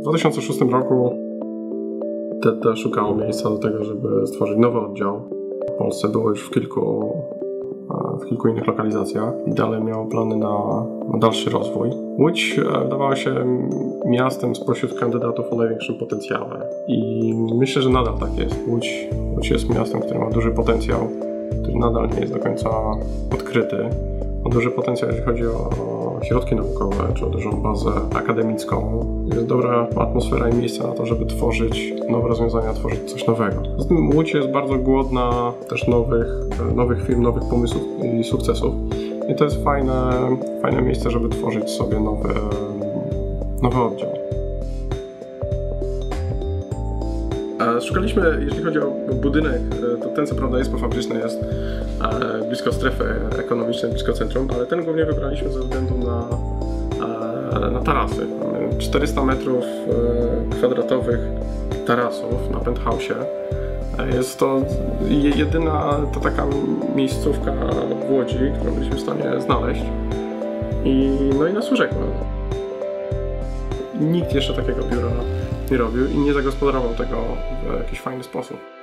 W 2006 roku TT szukało miejsca do tego, żeby stworzyć nowy oddział. W Polsce było już w kilku, w kilku innych lokalizacjach i dalej miało plany na, na dalszy rozwój. Łódź e, wydawała się miastem spośród kandydatów o największym potencjale i myślę, że nadal tak jest. Łódź, Łódź jest miastem, które ma duży potencjał, który nadal nie jest do końca odkryty. Duży potencjał, jeśli chodzi o środki naukowe, czy o dużą bazę akademicką. Jest dobra atmosfera i miejsce na to, żeby tworzyć nowe rozwiązania, tworzyć coś nowego. Z tym Łódź jest bardzo głodna też nowych, nowych firm, nowych pomysłów i sukcesów. I to jest fajne, fajne miejsce, żeby tworzyć sobie nowy, nowy oddział. Szukaliśmy, jeśli chodzi o budynek, to ten co prawda jest pofabryczny, jest blisko strefy ekonomicznej, blisko centrum, ale ten głównie wybraliśmy ze względu na, na tarasy. Mamy 400 metrów kwadratowych tarasów na penthouse'ie. Jest to jedyna to taka miejscówka w Łodzi, którą byliśmy w stanie znaleźć. I, no i nas urzekła. Nikt jeszcze takiego biura nie robił i nie zagospodarował tego w jakiś fajny sposób.